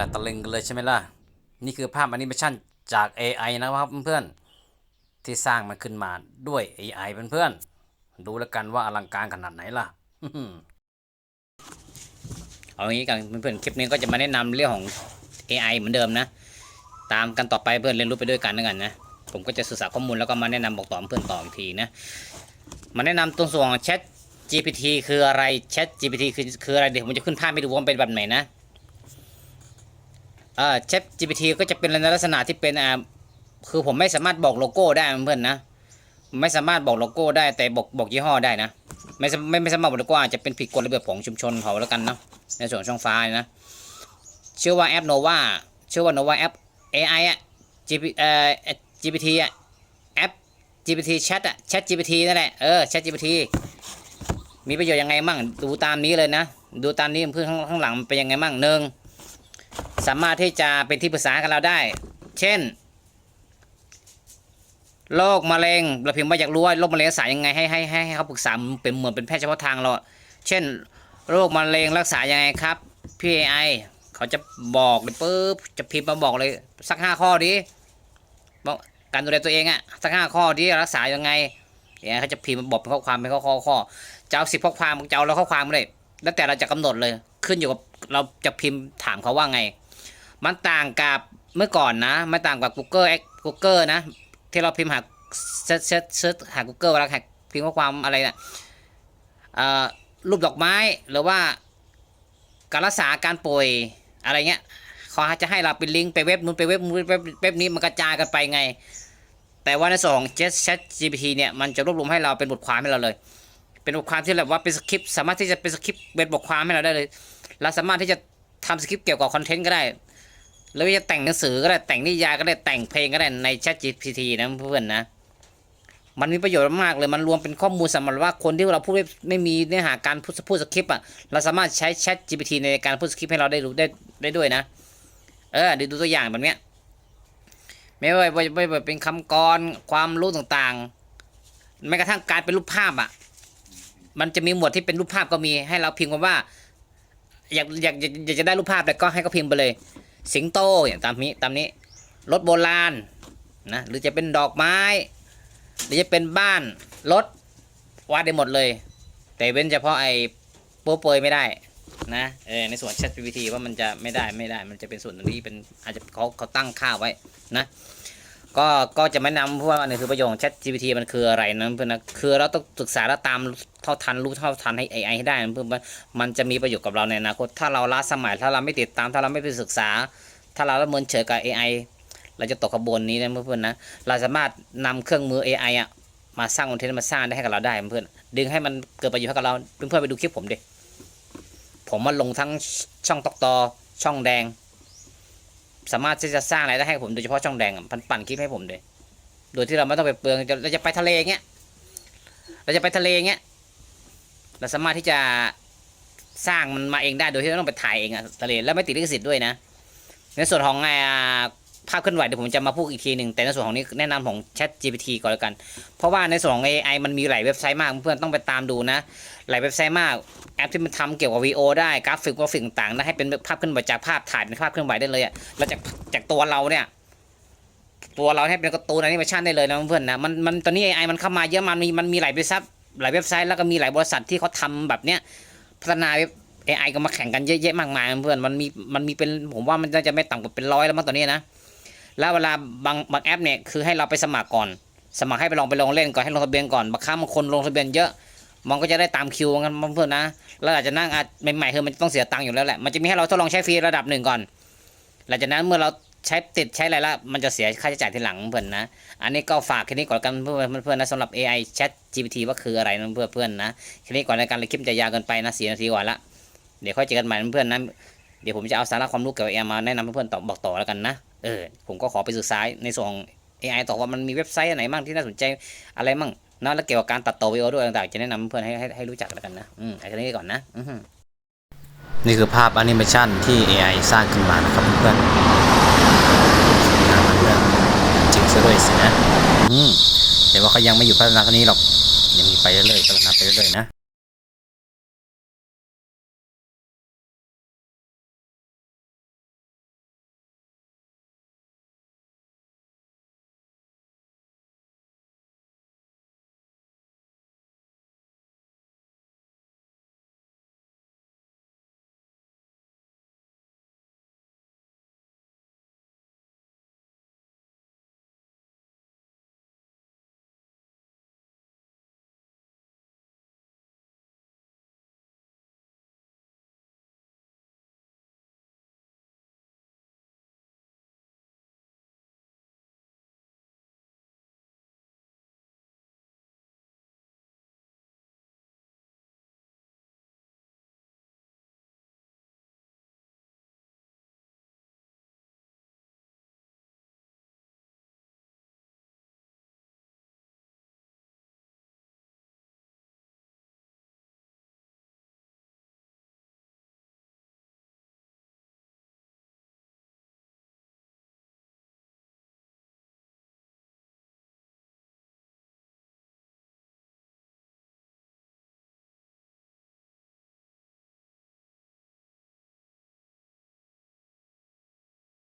ล่ะตะลึงกันเลยใช่ไหมล่ะ นี่คือภาพแอนิเมชันจาก AI นะครับเพื่อนๆที่สร้างมันขึ้นมาด้วย AI เพื่อนๆดูแล้วกันว่าอลังการขนาดไหนล่ะเอางี้กันเพื่อนๆคลิปนี้ก็จะมาแนะนำเรื่องของ AI เหมือนเดิมนะ ตามกันต่อไปเพื่อนเรียนรู้ไปด้วยกันแล้วกันนะผมก็จะศึกษาข้อมูลแล้วก็มาแนะนำบอกต่อเพื่อนต่ออีกทีนะมาแนะนำตรงส่วนของ Chat GPT คืออะไร Chat GPT คือคืออะไรเดี๋ยวผมจะขึ้นภาพให้ดูว่ามันเป็นแบบไหนนะ เอ่อ Chat GPT ก็จะเป็นในลักษณะที่เป็นอ่าคือผมไม่สามารถบอกโลโก้ได้เพื่อนนะ ไม่สามารถบอกโลโก้ได้แต่บอกบอกยี่ห้อได้นะ ไม่ไม่ไม่สามารถบอกโลโก้อาจจะเป็นผิดกฎระเบียบของชุมชนเขาแล้วกันเนาะในส่วนช่องฟ้านะเชื่อว่าแอป Nova เชื่อว่า Nova แอป AI อะ GP เอ่อ GPT อะแอป GPT Chat อะ Chat GPT นั่นแหละเออ Chat GPT มีประโยชน์ยังไงมั่งดูตามนี้เลยนะ ดูตามนี้เพื่อนข้างหลังเป็นยังไงมั่งหนึ่ง สามารถที่จะเป็นที่ปรึกษากับเราได้ เช่นโรคมะเร็งเราพิมพ์ว่าอยากรู้ว่าโรคมะเร็งรักษายังไงให้ให้ให้ให้เขาปรึกษาเป็นเหมือนเป็นแพทย์เฉพาะทางเรา เช่นโรคมะเร็งรักษายังไงครับพี่ไอเขาจะบอกเลยปุ๊บจะพิมพ์มาบอกเลยสักห้าข้อดิบอกการดูแลตัวเองอะสักห้าข้อดิรักษายังไงเนี่ยเขาจะพิมพ์มาบอกเป็นข้อความเป็นข้อข้อข้อจะเอาสิบข้อความจะเอาแล้วข้อความเลยแล้วแต่เราจะกำหนดเลย ขึ้นอยู่กับเราจะพิมพ์ถามเขาว่าไง มันต่างกับเมื่อก่อนนะไม่ต่างกับ Google Google นะ ที่เราพิมพ์หาเซิร์ชเซิร์ชชหา Google เวลาหาพิมพ์ข้อความอะไรนะเอ่อรูปดอกไม้หรือว่าการรักษาการป่วยอะไรเงี้ยเขาจะให้เราเป็นลิงก์ไปเว็บนู้นไปเว็บนู้นเว็บเว็บนี้มันกระจายกันไปไง แต่ว่าในส่วนของ Chat GPT เนี่ยมันจะรวบรวมให้เราเป็นบทความให้เราเลย เป็นบทความที่แบบว่าเป็นสคริปต์สามารถที่จะเป็นสคริปต์เป็นบทความให้เราได้เลยเราสามารถที่จะทำสคริปต์เกี่ยวกับคอนเทนต์ก็ได้ หรือว่าจะแต่งหนังสือก็ได้แต่งนิยายก็ได้แต่งเพลงก็ได้ใน Chat GPT นะเพื่อนนะ มันมีประโยชน์มากเลยมันรวมเป็นข้อมูลสำหรับว่าคนที่เราพูดไม่มีเนื้อหาการพูดพูดสคริปต์อะเราสามารถใช้ Chat GPT ในการพูดสคริปต์ให้เราได้รู้ได้ได้ด้วยนะ เออเดี๋ยวดูตัวอย่างแบบเนี้ยไม่ว่าไม่ว่าเป็นคำกรความรู้ต่างๆแม้กระทั่งการเป็นรูปภาพอะ มันจะมีหมวดที่เป็นรูปภาพก็มีให้เราพิมพ์ว่า อยากอยากอยากอยากจะได้รูปภาพแต่ก็ให้เขาพิมพ์ไปเลย สิงโตอย่างตามนี้ตามนี้รถโบราณนะหรือจะเป็นดอกไม้ หรือจะเป็นบ้านรถวาดได้หมดเลย แต่เว้นเฉพาะไอ้โป๊เปยไม่ได้นะเออในส่วน Chat GPT ว่ามันจะไม่ได้ไม่ได้ มันจะเป็นส่วนตรงนี้เป็นอาจจะเขาเขาตั้งค่าไว้นะ ก็ก็จะไม่นำเพราะว่าอันนี้คือประโยชน์ของ Chat GPT มันคืออะไรนะเพื่อนนะคือเราต้องศึกษาและตามเท่าทันรู้เท่าทันให้ AI ให้ได้นะเพื่อนมันจะมีประโยชน์กับเราในอนาคตถ้าเราล้าสมัยถ้าเราไม่ติดตามถ้าเราไม่ไปศึกษา ถ้าเราละเมินเฉยกับ AI เราจะตกขบวนนี้นะเพื่อนๆนะเราสามารถนำเครื่องมือ AI อะมาสร้างคอนเทนต์มาสร้างได้ให้กับเราได้เพื่อนดึงให้มันเกิดประโยชน์ให้กับเราเพื่อนๆไปดูคลิปผมดิผมมาลงทั้งช่องตอกตอช่องแดง สามารถที่จะสร้างอะไรได้ให้ผมโดยเฉพาะช่องแดงพันปั่นคลิปให้ผมเลย โดยที่เราไม่ต้องไปเปลืองเราจะไปทะเลเงี้ยเราจะไปทะเลเงี้ยเราสามารถที่จะสร้างมันมาเองได้โดยที่ไม่ต้องไปถ่ายเองอะทะเลแล้วไม่ติดลิขสิทธิ์ด้วยนะในส่วนของไอ่าภาพเคลื่อนไหวเดี๋ยวผมจะมาพูดอีกทีหนึ่งแต่ในส่วนของนี้แนะนำของ Chat GPT ก่อนแล้วกัน เพราะว่าในส่วนของ AI มันมีหลายเว็บไซต์มากเพื่อนต้องไปตามดูนะ หลายเว็บไซต์มากแอปที่มันทำเกี่ยวกับวีโอได้กราฟิกกราฟิกต่างๆนะให้เป็นภาพเคลื่อนไหวจากภาพถ่ายเป็นภาพเคลื่อนไหวได้เลยอะแล้วจากจากตัวเราเนี่ยตัวเราให้เป็นการ์ตูนแอนิเมชันได้เลยนะเพื่อนนะมันมันตอนนี้ AI มันเข้ามาเยอะมันมีมันมีหลายบริษัทหลายเว็บไซต์แล้วก็มีหลายบริษัทที่เขาทำแบบเนี้ยพัฒนาเว็บ AI ก็มาแข่งกันเยอะแยะมากมายเพื่อนมันมีมันมีเป็นผมว่ามันน่าจะไม่ต่ำกว่าเป็นร้อยแล้วมั้งตอนนี้นะ แล้วเวลาบางบางแอปเนี่ยคือให้เราไปสมัครก่อน สมัครให้ไปลองไปลองเล่นก่อนให้ลงทะเบียนก่อนบางครั้งบางคนลงทะเบียนเยอะมันก็จะได้ตามคิวกันเพื่อนนะแล้วอาจจะนั่งอาจใหม่ๆคือมันต้องเสียตังค์อยู่แล้วแหละมันจะมีให้เราทดลองใช้ฟรีระดับหนึ่งก่อน หลังจากนั้นเมื่อเราใช้ติดใช้อะไรแล้วมันจะเสียค่าใช้จ่ายทีหลังเพื่อนนะ อันนี้ก็ฝากแค่นี้ก่อนกันเพื่อนเพื่อนๆนะสำหรับ AI Chat GPT ว่าคืออะไรนะเพื่อนเพื่อนๆนะแค่นี้ก่อนในการเลยคลิปจะยาวเกินไปนะสี่นาทีกว่าละเดี๋ยวค่อยเจอกันใหม่เพื่อนๆนะเดี๋ยวผมจะเอาสาระความรู้เกี่ยวกับ AI มาแนะนำเพื่อนๆต่อบอกต่อแล้วกันนะ เออผมก็ขอไปศึกษาในส่วนของ AI ต่อว่ามันมีเว็บไซต์ไหนบ้างที่น่าสนใจอะไรมั่งนะแล้วเกี่ยวกับการตัดต่อวิดีโอด้วยต่างๆจะแนะนำเพื่อนให้ให้ให้รู้จักแล้วกันนะอืมอาแค่นี้ก่อนนะอือนี่คือภาพแอนิเมชันที่ AI สร้างขึ้นมานะครับเพื่อนๆงามมากเพื่อนจริงซะด้วยสินะอืมแต่ว่าเขายังไม่อยู่พัฒนาเท่านี้หรอกยังมีไปเรื่อยๆพัฒนาไปเรื่อยๆนะ